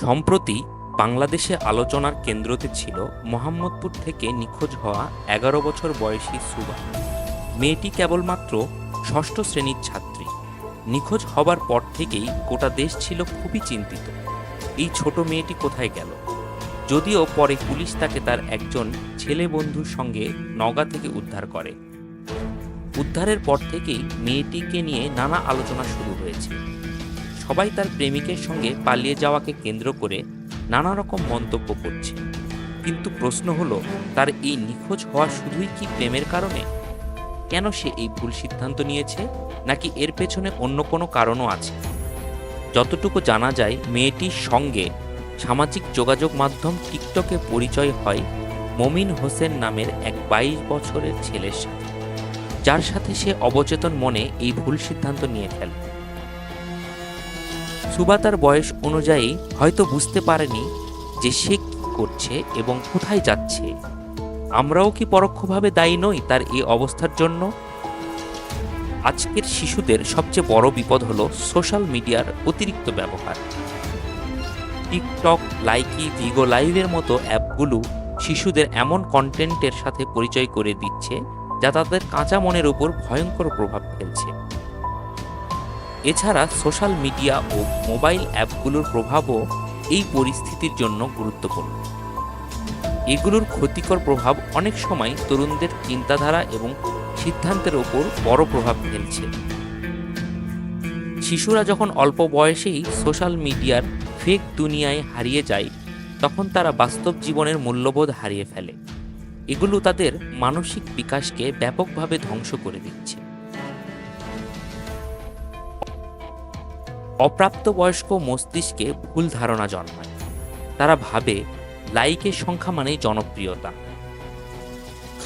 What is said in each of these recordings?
সম্প্রতি বাংলাদেশে আলোচনার কেন্দ্রতে ছিল মোহাম্মদপুর থেকে নিখোঁজ হওয়া এগারো বছর বয়সী সুবা। মেয়েটি কেবলমাত্র ষষ্ঠ শ্রেণির ছাত্রী। নিখোঁজ হবার পর থেকেই গোটা দেশ ছিল খুবই চিন্তিত। এই ছোট মেয়েটি কোথায় গেল? যদিও পরে পুলিশ তাকে তার একজন ছেলে বন্ধুর সঙ্গে নওগাঁ থেকে উদ্ধার করে। উদ্ধারের পর থেকেই মেয়েটিকে নিয়ে নানা আলোচনা শুরু হয়েছে। সবাই তার প্রেমিকের সঙ্গে পালিয়ে যাওয়াকে কেন্দ্র করে নানা রকম মন্তব্য করছে। কিন্তু প্রশ্ন হলো, তার এই নিখোঁজ হওয়া শুধুই কি প্রেমের কারণে? কেন সে এই ভুল সিদ্ধান্ত নিয়েছে, নাকি এর পেছনে অন্য কোনো কারণও আছে? যতটুকু জানা যায়, মেয়েটির সঙ্গে সামাজিক যোগাযোগ মাধ্যম টিকটকে পরিচয় হয় মমিন হোসেন নামের এক বাইশ বছরের ছেলের সাথে। যার সাথে সে অবচেতন মনে এই ভুল সিদ্ধান্ত নিয়ে ফেলে। সুবা তার বয়স অনুযায়ী হয়তো বুঝতে পারেনি যে সে কি করছে এবং কোথায় যাচ্ছে। আমরাও কি পরোক্ষভাবে দায়ী নই তার এই অবস্থার জন্য? আজকের শিশুদের সবচেয়ে বড় বিপদ হলো সোশ্যাল মিডিয়ার অতিরিক্ত ব্যবহার। টিকটক, লাইকি, ভিগো লাইভের মতো অ্যাপগুলো শিশুদের এমন কন্টেন্টের সাথে পরিচয় করে দিচ্ছে যা তাদের কাঁচা মনের উপর ভয়ঙ্কর প্রভাব ফেলছে। এছাড়া সোশ্যাল মিডিয়া ও মোবাইল অ্যাপগুলোর প্রভাবও এই পরিস্থিতির জন্য গুরুত্বপূর্ণ। এগুলোর ক্ষতিকর প্রভাব অনেক সময় তরুণদের চিন্তাধারা এবং সিদ্ধান্তের ওপর বড় প্রভাব ফেলছে। শিশুরা যখন অল্প বয়সেই সোশ্যাল মিডিয়ার ফেক দুনিয়ায় হারিয়ে যায়, তখন তারা বাস্তব জীবনের মূল্যবোধ হারিয়ে ফেলে। এগুলো তাদের মানসিক বিকাশকে ব্যাপকভাবে ধ্বংস করে দিচ্ছে। অপ্রাপ্তবয়স্ক মস্তিষ্কে ভুল ধারণা জন্মায়। তারা ভাবে, লাইকের সংখ্যা মানেই জনপ্রিয়তা।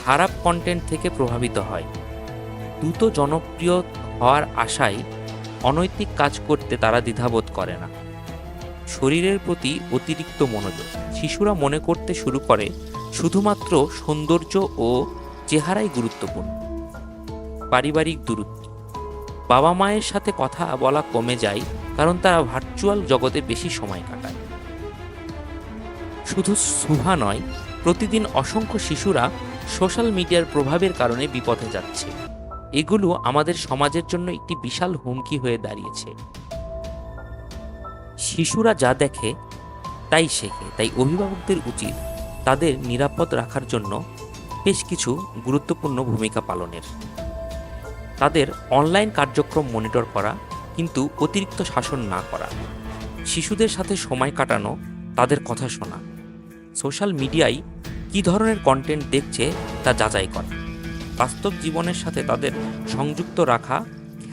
খারাপ কন্টেন্ট থেকে প্রভাবিত হয়। দ্রুত জনপ্রিয় হওয়ার আশায় অনৈতিক কাজ করতে তারা দ্বিধাবোধ করে না। শরীরের প্রতি অতিরিক্ত মনোযোগ। শিশুরা মনে করতে শুরু করে, শুধুমাত্র সৌন্দর্য ও চেহারাই গুরুত্বপূর্ণ। পারিবারিক দূরত্ব। বাবা মায়ের সাথে কথা বলা কমে যায়, কারণ তারা ভার্চুয়াল জগতে বেশি সময় কাটায়। শুধু সুভা নয়, প্রতিদিন অসংখ্য শিশুরা সোশ্যাল মিডিয়ার প্রভাবের কারণে বিপথে যাচ্ছে। এগুলো আমাদের সমাজের জন্য একটি বিশাল হুমকি হয়ে দাঁড়িয়েছে। শিশুরা যা দেখে, তাই শেখে, তাই অভিভাবকদের উচিত তাদের নিরাপদ রাখার জন্য বেশ কিছু গুরুত্বপূর্ণ ভূমিকা পালনের। তাদের অনলাইন কার্যক্রম মনিটর করা কিন্তু অতিরিক্ত শাসন না করা। শিশুদের সাথে সময় কাটানো, তাদের কথা শোনা। সোশ্যাল মিডিয়ায় কী ধরনের কন্টেন্ট দেখছে তা যাচাই করা। বাস্তব জীবনের সাথে তাদের সংযুক্ত রাখা,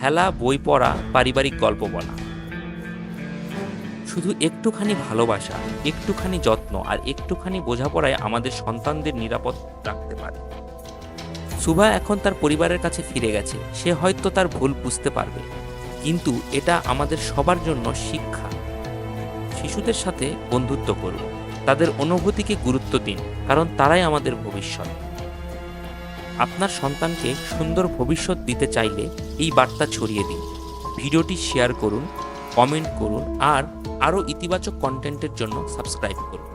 খেলা, বই পড়া, পারিবারিক গল্প বলা। শুধু একটুখানি ভালোবাসা, একটুখানি যত্ন আর একটুখানি বোঝাপড়ায় আমাদের সন্তানদের নিরাপদ রাখতে পারে। সুভা এখন তার পরিবারের কাছে ফিরে গেছে। সে হয়তো তার ভুল বুঝতে পারবে। কিন্তু এটা আমাদের সবার জন্য শিক্ষা। শিশুদের সাথে বন্ধুত্ব করুন। তাদের অনুভূতিকে গুরুত্ব দিন, কারণ তারাই আমাদের ভবিষ্যৎ। আপনার সন্তানকে সুন্দর ভবিষ্যৎ দিতে চাইলে এই বার্তা ছড়িয়ে দিন। ভিডিওটি শেয়ার করুন, কমেন্ট করুন, আর আরও ইতিবাচক কন্টেন্টের জন্য সাবস্ক্রাইব করুন।